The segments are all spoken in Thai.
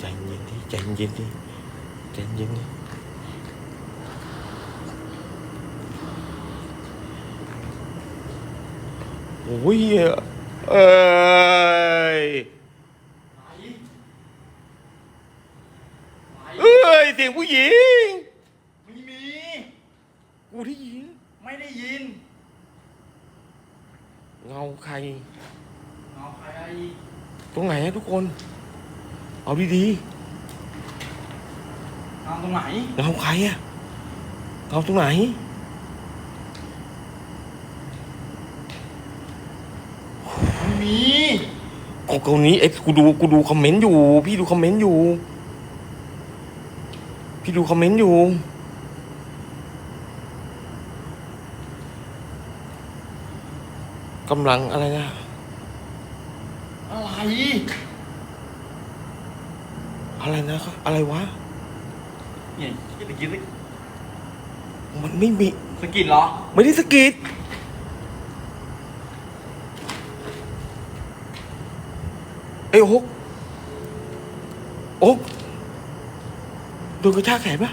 ใจเย็นดิใจเย็นดิใจเย็นดิโอ้ยเอ้ยเอ้ยเสียงผู้หญิง ไม่มี กูได้ยิน ไม่ได้ยิน เงาใคร เงาใคร ตรงไหนอะทุกคน เอาดีเงาตรงไหน ๆเงาใครอะเงาตรงไหน ไม่มี กูตรงนี้เอ็กกูดูกูดูคอมเมนต์อยู่ พี่ดูคอมเมนต์อยู่ พี่ดูคอมเมนต์อยู่ กำลังอะไรนะอะไร อะไรนะอะไรวะ เนี่ยคิดตะกี้สมันไม่มี สะกิดเหรอ ไม่ได้สะกิดไอ้โอ๊กโอ๊กโดนกระชากแขนปะ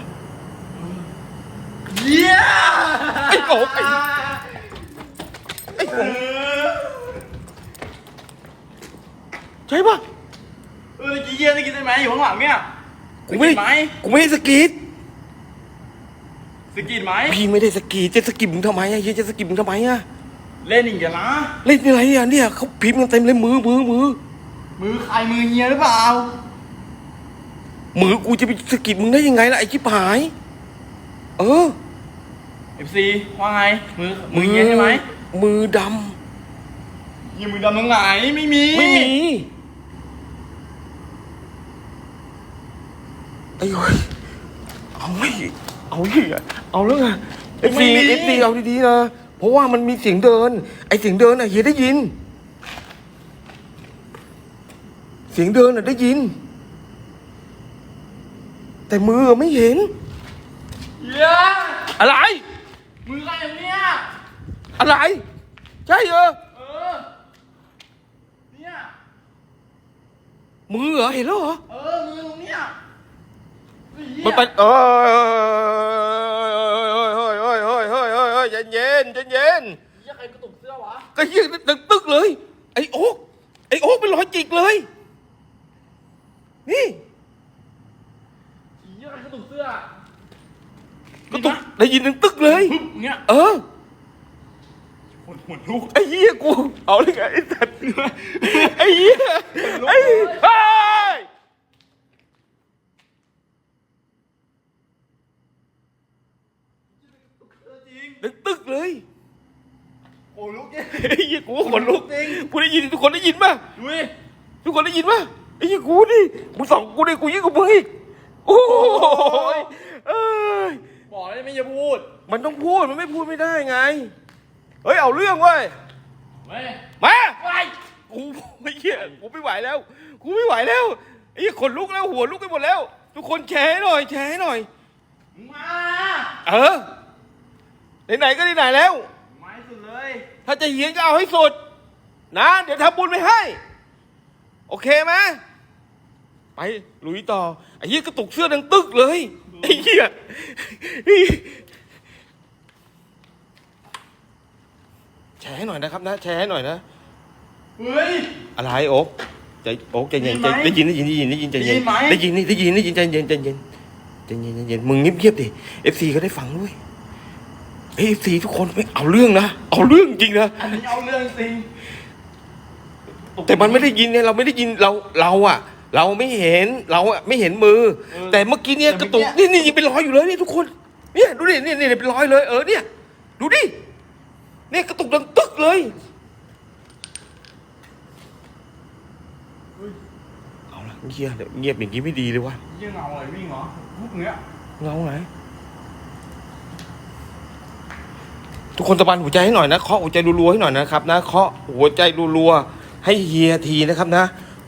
เยี่ยไอ้โอ๊กไอ้ไอ้โอ๊กใช่ปะ เออตะกี้เยี่ยตะกี้ได้ไหมอยู่ข้างหลังเนี่ยกูไม่สะกิดไหมกูไม่ได้สะกิดสะกิดไหมพี่ไม่ได้สะกิดจะสะกิดมึงทำไมอะเฮียจะสะกิดมึงทำไมอะเล่นอีกแล้วนะเล่นอะไรอะเนี่ยเขาพิมพ์กันเต็มเลยมือมือมือมือใครมือเฮียหรือเปล่ามือกูจะไปสะกิดมึงได้ยังไงล่ะไอ้ชิบหาย เออเอฟซีว่าไง มือมือเฮียใช่ไหมมือดเฮียมือดำตรงไหนไม่มีำไม่มี ไอ้โอ้ยเอาไม่เอาเหี้ยเอาแล้วไงเอฟซีเอฟซีเอาดีๆนะ เพราะว่ามันมีเสียงเดิน ไอ้เสียงเดินอะเฮียได้ยิน เสียงเดินอะได้ยิน แต่มือไม่เห็นเฮียอะไร มือใครอย่างเนี้ยอะไร ใช่เหรอ เออ เนี่ย มือเหรอ เห็นแล้วเหรอ เออมือตรงเนี้ยเฮ้ยเหี้ย มันเป็นเออเฮ้ยเฮ้ยเฮ้ยเฮ้ยเฮ้ยเฮ้ยเย็นเย็นเย็นเย็นเหี้ยใครกระตุกเสื้อวะก็ยืดตึกตึกเลย ไอ้โอ๊กไอ้โอ๊กเป็นรอยจิกเลย นี่เหี้ยใครกระตุกเสื้อกระตุกได้ยินตึงตึกเลย เงี้ยเออหัวหัวลูกไอ้เหี้ยกู เอาเลยไงไอ้สัตว์ไอ้เหี้ยไอ้เฮ้ย จริง ตึกตึกเลย โอ้ลูกเนี่ย ไอ้เหี้ยกูก็ขนลุกจริงกูได้ยินทุกคนได้ยินป่ะดูดิทุกคนได้ยินป่ะไอ้ยี่กูดิมึงสองกูดิกูยิ่งกว่ามึงอีกโอ้ยเอ้ยบอกเลยไม่จะพูด มันต้องพูดมันไม่พูดไม่ได้ไง เฮ้ยเอาเรื่องเว้ยเว้ยมาไปกูไอ้เหี้ยกูไม่ไหวแล้ว กูไม่ไหวแล้วไอ้เหี้ยขนลุกแล้วหัวลุกไปหมดแล้ว ทุกคนแชร์ให้หน่อยแชร์ให้หน่อยมึงมาเออไหนๆก็ไหนๆแล้วไม่สุดเลย ถ้าจะเฮียนก็เอาให้สุด นะ เดี๋ยวทำบุญไปให้ โอเคไหมไปลุยต่อไอ้เหี้ยกระตุกเสื้อดังตึกเลยไอ้เหี้ยแชร์ให้หน่อยนะครับนะแชร์ให้หน่อยนะเฮ้ย อะไรโอ๊กใจโอ๊กใจเย็นได้ใจไหมได้ยินได้ยินได้ยินได้ยินใจเย็นได้ไหมได้ยินนี่ได้ยินได้ยินใจเย็นใจเย็นใจเย็นใจเย็นมึงเงียบเงียบๆดิเอฟซีก็ได้ฟังด้วย เอฟซีทุกคนไม่เอาเรื่องนะ เอาเรื่องจริงนะ อันนี้เอาเรื่องจริงแต่มันไม่ได้ยินเนี่ยเราไม่ได้ยินเราเราอะเราไม่เห็นเราอะไม่เห็นมือเออแต่เมื่อกี้เนี่ยแต่กระตุกเมื่นี่อกี้นี่ยังเป็นรอยอยู่เลยเนี่ยทุกคน เนี่ยดูดิเนี่ยเนี่ยเป็นรอยเลยเออเนี่ยดูดิเนี่ยกระตุกดังตึกเลยเอาละเงียบเดี๋ยวเงียบอย่างนี้ไม่ดีเลยวะเหี้ยเงาอะไรวิ่งเหรอพวกเนี้ยเงาไหน ทุกคนตะบันหัวใจให้หน่อยนะเคาะหัวใจรัวๆให้หน่อยนะครับนะเคาะหัวใจรัวๆให้เฮียทีนะครับนะ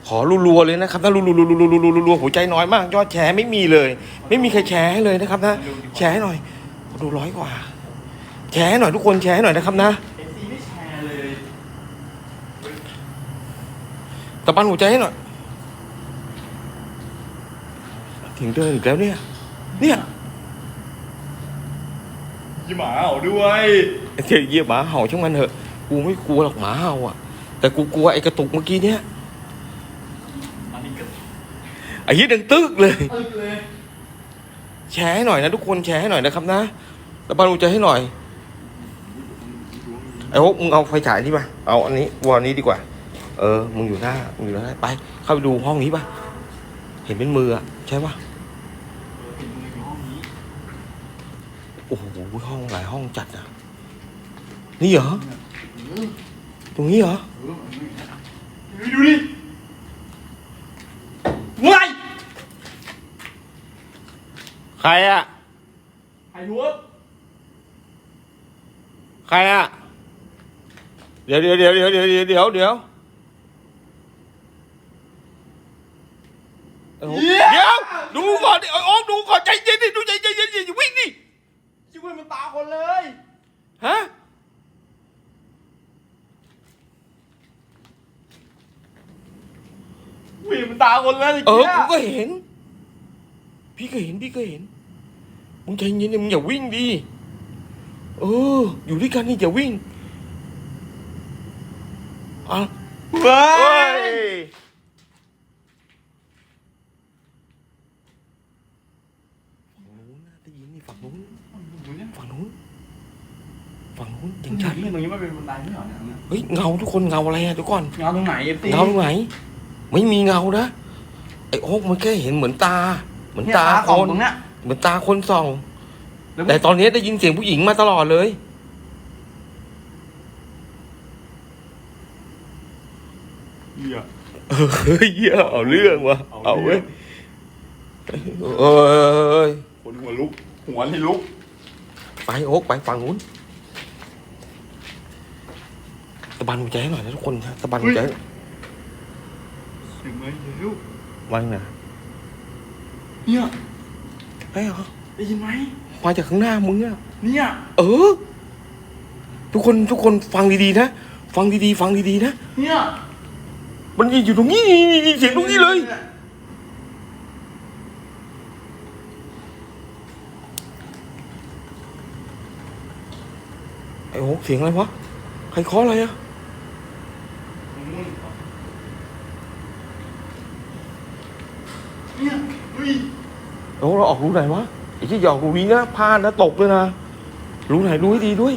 ขอรัวๆเลยนะครับนะรัวๆๆๆๆๆหัวใจน้อยมากยอดแชร์ไม่มีเลย ไม่มีใครแชร์ให้เลยนะครับนะ แชร์ให้หน่อยดูร้อยกว่า แชร์ให้หน่อยทุกคนแชร์ให้หน่อยนะครับนะตะบันหัวใจให้หน่อยถึงเดินอีกแล้วเนี่ย เนี่ย ยี่หมาเอาด้วยไอ้เจ๊เยี่ยหมาเห่าช่างมันเถอะ กูไม่กลัวหรอกหมาเห่าอะ แต่กูกลัวไอ้กระตุกเมื่อกี้เนี่ยอันนี้ก็ไอ้ยี่ดังตึกเลย ตึกเลยแชร์ให้หน่อยนะทุกคนแชร์ให้หน่อยนะครับนะแล้วบารูใจให้หน่อย ไอ้พวกมึงเอาไฟฉายนี่ป่ะเอาอันนี้วอลนี้ดีกว่า เออ มึงอยู่หน้ามึงอยู่หน้าไป เข้าไปดูห้องนี้ป่ะ เห็นเป็นมืออะใช่ป่ะ เห็นมึงอยู่ห้องนี้ โอ้โหห้องหลายห้องจัดอะ นี่เหรอ ตรงนี้เหรอเออมันอยู่นะดูดิว้ายใครอะ ไอ้หัวใครอะ เดี๋ยวเดี๋ยวเดี๋ยวเดี๋ยวเดี๋ยวเดี๋ยวเดี๋ยวเดี๋ยวเดี๋ยวดูก่อนดิโอ้ดูก่อนใจเย็นดิดูใจเย็นดิอย่าวิ่งดิ ชิบุยมันตาคนเลย ฮะ วิ่งมัน ตาคนเลยเออมื่กูก็เห็น พี่ก็เห็นพี่ก็เห็นมึงใจเย็นดิมึงอย่าวิ่งดิเออ อยู่ด้วยกันนี่อย่าวิ่งอะเว้เฮ้ยยฝั่งนู้นนะได้ยินนี่ฝั่งนู้นฝั่งนู้นฝั่งนู้นยังชัดนี่ตรงนี้มันเป็นบันไดไม่เหรอเนี่ยเฮ้ยเงาทุกคนเงาอะไรอะทุกคนเงาตรงไหนเอฟซีเงาตรงไหน ไม่มีเงานะไอ้โอ๊กมันแค่เห็นเหมือนตา เหมือนตาขคองนตรงเนี้ยเหมือนตาคนส่องแล้วแต่ตอนนี้ได้ยินเสียงผู้หญิงมาตลอดเลย เหี้ย เฮ้ยเหี้ยเอาเรื่องวะเอาเอาเรื่เว้อยงเอ้ยคนหัวลุก หัวให้ลุก ไปโอ๊กไปฝั่งนู้นตะบันหัวใจให้หน่อยนะทุกคนนะตะบันหัวใจ ถึงไหมเร็ววางนะเนี่ยไอ้เหรอได้ยินไหมมาจากข้างหน้ามึงอะเนี่ยเออ ทุกคนทุกคนฟังดีๆนะ ฟังดีๆ ฟังดีๆนะ เนี่ยมันอยู่ตรงนี้นี่นี่เสียงตรงนี้เลย ไอ้โหเสียงอะไรวะ ใครเคาะอะไรอะ เนี่ยเฮ้ย โอ้เราออกรูไหนวะไอ้ที่หยอกรูนี้นะพลาดนะตกเลยนะรูไหนรู้ให้ดีด้วย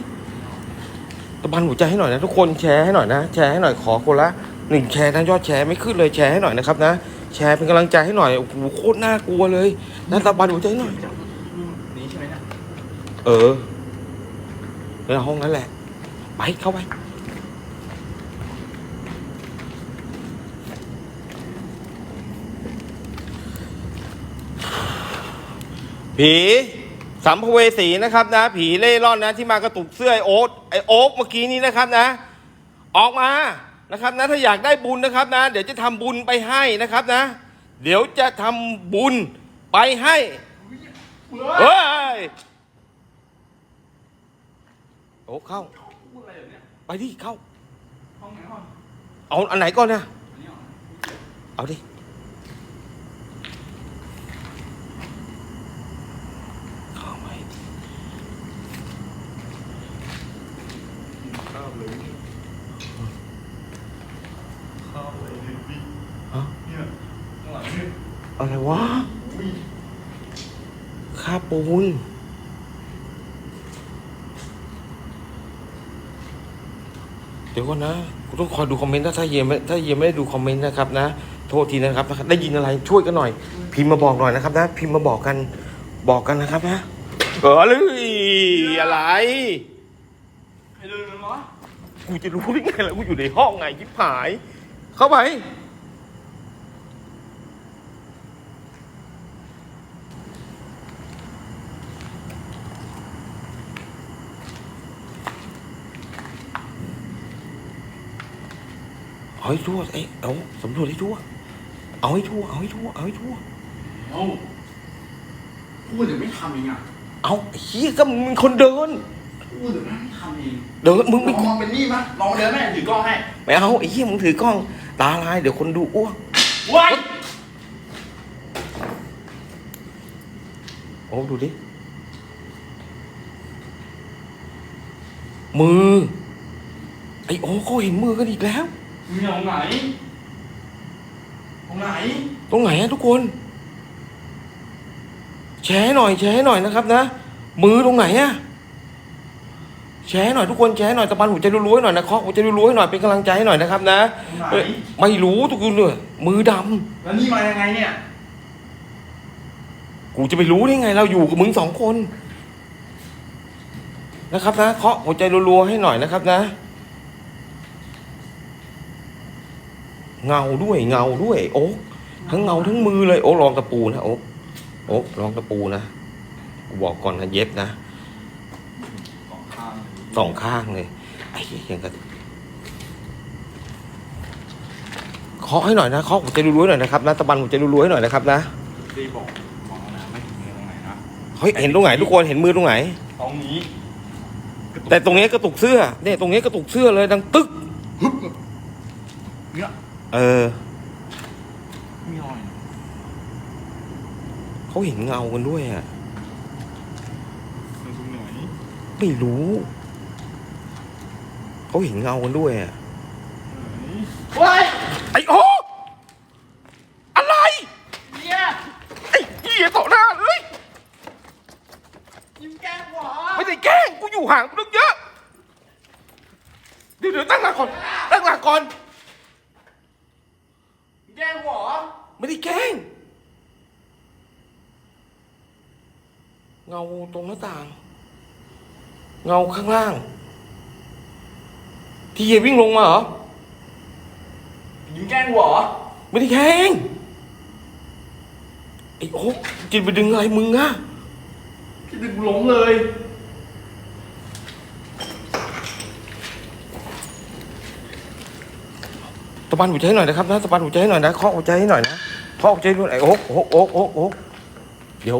ตะบันหัวใจให้หน่อยนะทุกคนแชร์ให้หน่อยนะแชร์ให้หน่อยขอคนละหนึ่งแชร์นะยอดแชร์ไม่ขึ้นเลยแชร์ให้หน่อยนะครับนะแชร์เป็นกำลังใจให้หน่อยโอ้โหโคตรน่ากลัวเลยนะตะบันหัวใจให้หน่อยนี่ใช่ไหมเนี่ยเออในห้องนั้นแหละ ไปเข้าไป ผีสัมภเวสีนะครับนะ ผีเล่ร่อนนะ ที่มากระตุกเสื้อไอโอ๊ตไอโอ๊กเมื่อกี้นี้นะครับนะ ออกมานะครับนะถ้าอยากได้บุญนะครับนะ เดี๋ยวจะทำบุญไปให้นะครับนะ เดี๋ยวจะทำบุญไปให้เฮ้ยโอ้เข้า ไปดิเข้าเอาอันไหนก่อนนะเอาดิเข้าไป เข้าเลยเข้าเลยพี่ ฮะ เนี่ยข้างหลังเนี่ย อะไรวะ อุ้ย ค่า ปูน เดี๋ยวก่อนนะกูต้องคอยดูคอมเมนต์นะถ้าเฮียไม่ถ้าเฮียไม่ได้ดูคอมเมนต์นะครับนะ โทษทีนะครับ ได้ยินอะไรช่วยกันหน่อย พิมพ์มาบอกหน่อยนะครับ นะ พิมพ์มาบอกกันบอกกันนะครับนะเออเลยอะไรใครเดินมันวะกูจะรู้ได้ไงล่ะกูอยู่ในห้องไงชิบหาย เข้าไป เอาให้ทั่วเอ้ยเอาสำรวจให้ทั่ว เอาให้ทั่ว เอาให้ทั่ว เอาให้ทั่ว เอ้าพูดเดี๋ยวไม่ทำเองอะเอาไอ้เฮียก็มึงเป็นคนเดินพูดเดี๋ยวไม่ทำเองเดินมึงลไม่องมองเป็นนี่มั้ยลองเดินแม่ถือกล้องให้ไม่เอาไอ้เฮียมึงถือกล้องตาลายเดี๋ยวคนดูอ้วกว้ายโอ้ดูดิมือ ไอ้โอ้เขาเห็นมือกันอีกแล้ว มีตรงไหน ตรงไหน ตรงไหนอะทุกคน แชร์หน่อย แชร์หน่อยนะครับนะ มือตรงไหนอะแชร์หน่อยทุกคนแชร์หน่อยตะปันหัวใจรัวๆให้หน่อยนะเคาะหัวใจรัวๆให้หน่อยเป็นกำลังใจให้หน่อยนะครับ นะตรงไหนเอ้ยไม่รู้ทุกคนเลยมือดำแล้วนี่มายังไงเนี่ย กูจะไปรู้ได้ไง เราอยู่กับมึงสองคน นะครับนะเคาะหัวใจรัวๆให้หน่อยนะครับ นะ เงาด้วยเงาด้วย โอ้ทั้งเงาทั้งมือเลยโอ้ลองตะปูนะโอ้โอ้ลองตะปูนะกูบอกก่อนนะเย็บนะสองข้างสองข้างเลยไอ้เหี้ยยังกับเคาะให้หน่อยนะเคาะหัวใจรัวๆหน่อยนะครับนะตะบันหัวใจรัวๆให้หน่อยนะครับนะดีบอกบอกนะไม่ถึงมือตรงไหนนะเฮ้ยเห็นตรงไหนทุกคนเห็นมือตรงไหนตรงนี้แต่ตรงนี้กระตุกเสื้อเนี่ยตรงนี้กระตุกเสื้อเลยดังตึ๊ก เนี่ยเออ มีรอยเขาเห็นเงากันด้วยอะมันตรงไหนไม่รู้ เขาเห็นเงากันด้วยอะเฮ้ยไอ้โอ้อะไร เนี่ย ไอ้เหี้ยต่อหน้าเลย ยิ้มแก้มหัว ไม่ได้แกล้งกูอยู่ห่างกูตั้งเยอะเดี๋ยวเดี๋ยวตั้งหลักก่อนตั้งหลักก่อน แก้มหัว ไม่ได้แกล้ง เงาตรงหน้าต่าง เงาข้างล่าง ที่เยวิ่งลงมาเหรอยิ้มแก้มหัวไม่ได้แข่งไอ้โอ๊คจิตไปดึงอะไรมึงอะพี่ดึงล้มเลย ตะบันหัวใจให้หน่อยนะครับนะตะบันหัวใจให้หน่อยนะเคาะหัวใจให้หน่อยนะ เคาะหัวใจด้วยไอ้โอ๊คโอ๊คโอ๊คโอ๊คโอ๊คเดี๋ยว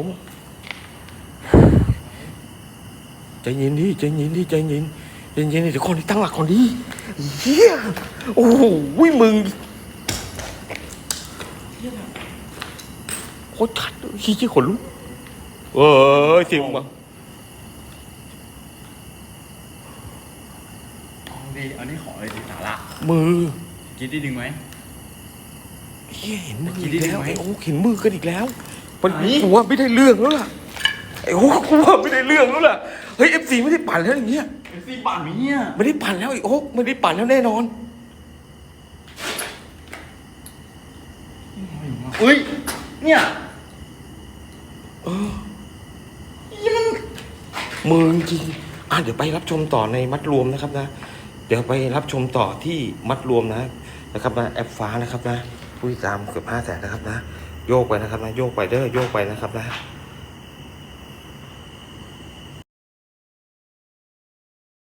ใจเย็นดิใจเย็นดิใจเย็นใจเย็นดิเดี๋ยวคนที่ตั้งหลักก่อนดิเฮียโอ้โหมึงโคตรชัดเลยขี้ขี้ขนลุกเอ้ยเสียงมาเอาดีอันนี้ขอเลยดีสาระมือกินได้ดึงไหม เฮียเห็นมือคิอีดกได้แล้วไหมไอ้โอ๊คเห็นมือกันอีกแล้ว มันไหนกูว่าไม่ได้เรื่องแล้วล่ะไอ้โอ๊คกูว่าไม่ได้เรื่องแล้วล่ะเฮ้ยเอฟซีไม่ได้ปั่นแล้วอย่างเงี้ยเป็นซีบาทไหมเนี่ยไม่ได้ปั่นแล้วไอ้โอ๊คไม่ได้ปั่นแล้วแน่นอนอุ้ยเนี่ยเออยี่มันมือจริงๆอะเดี๋ยวไปรับชมต่อในมัดรวมนะครับนะ เดี๋ยวไปรับชมต่อที่มัดรวมนะนะครับนะแอปฟ้านะครับนะ ผู้ติดตามเกือบห้าแสนนะครับนะ โยกไปนะครับนะ โยกไปเด้อ โยกไปนะครับนะ